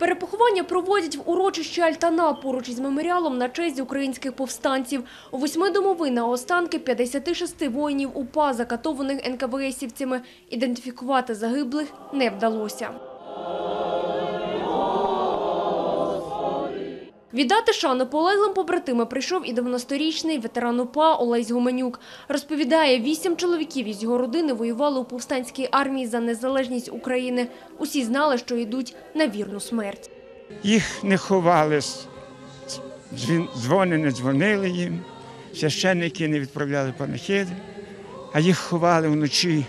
Перепоховання проводять в урочищі Альтана поруч із меморіалом на честь українських повстанців. У восьми домовина останки 56 воїнів УПА, закатованих НКВСівцями. Ідентифікувати загиблих не вдалося. Віддати шану полеглим побратимам прийшов і 90-річний ветеран УПА Олесь Гуменюк. Розповідає, вісім чоловіків із його родини воювали у повстанській армії за незалежність України. Усі знали, що йдуть на вірну смерть. Їх не ховали, дзвони не дзвонили їм, священники не відправляли панахиди, а їх ховали вночі.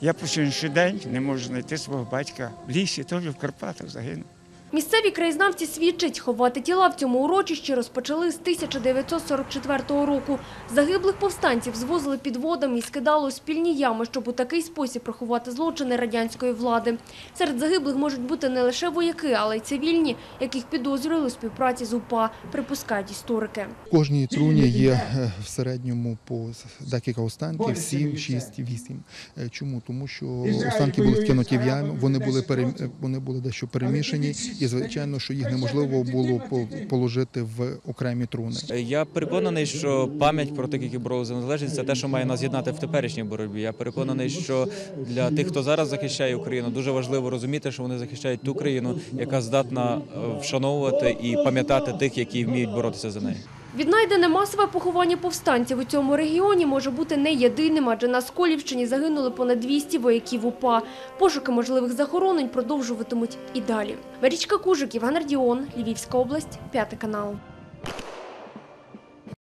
Я по сьогоднішній день не можу знайти свого батька в лісі, теж в Карпатах загинув. Місцеві краєзнавці свідчать, ховати тіла в цьому урочищі розпочали з 1944 року. Загиблих повстанців звозили під водами і скидали у спільні ями, щоб у такий спосіб приховати злочини радянської влади. Серед загиблих можуть бути не лише вояки, але й цивільні, яких підозрювали у співпраці з УПА, припускають історики. В кожній труні є е, в середньому по декілька останків 7, 6, 8. Е, Чому? Тому що останки були вкинуті в яму, вони були пере- е, вони були дещо перемішані, і звичайно, що їх неможливо було по- положити в окремі труни. Я переконаний, що пам'ять про тих, які боролися за незалежність, це те, що має нас єднати в теперішній боротьбі. Я переконаний, що для тих, хто зараз захищає Україну, дуже важливо розуміти, що вони захищають ту країну, яка здатна е, вшановувати і пам'ятати тих, які вміють боротися за неї. Віднайдене масове поховання повстанців у цьому регіоні може бути не єдиним, адже на Сколівщині загинули понад 200 вояків УПА. Пошуки можливих захоронень продовжуватимуть і далі. Марічка Кужик, Євген Радіон, Львівська область, п'ятий канал.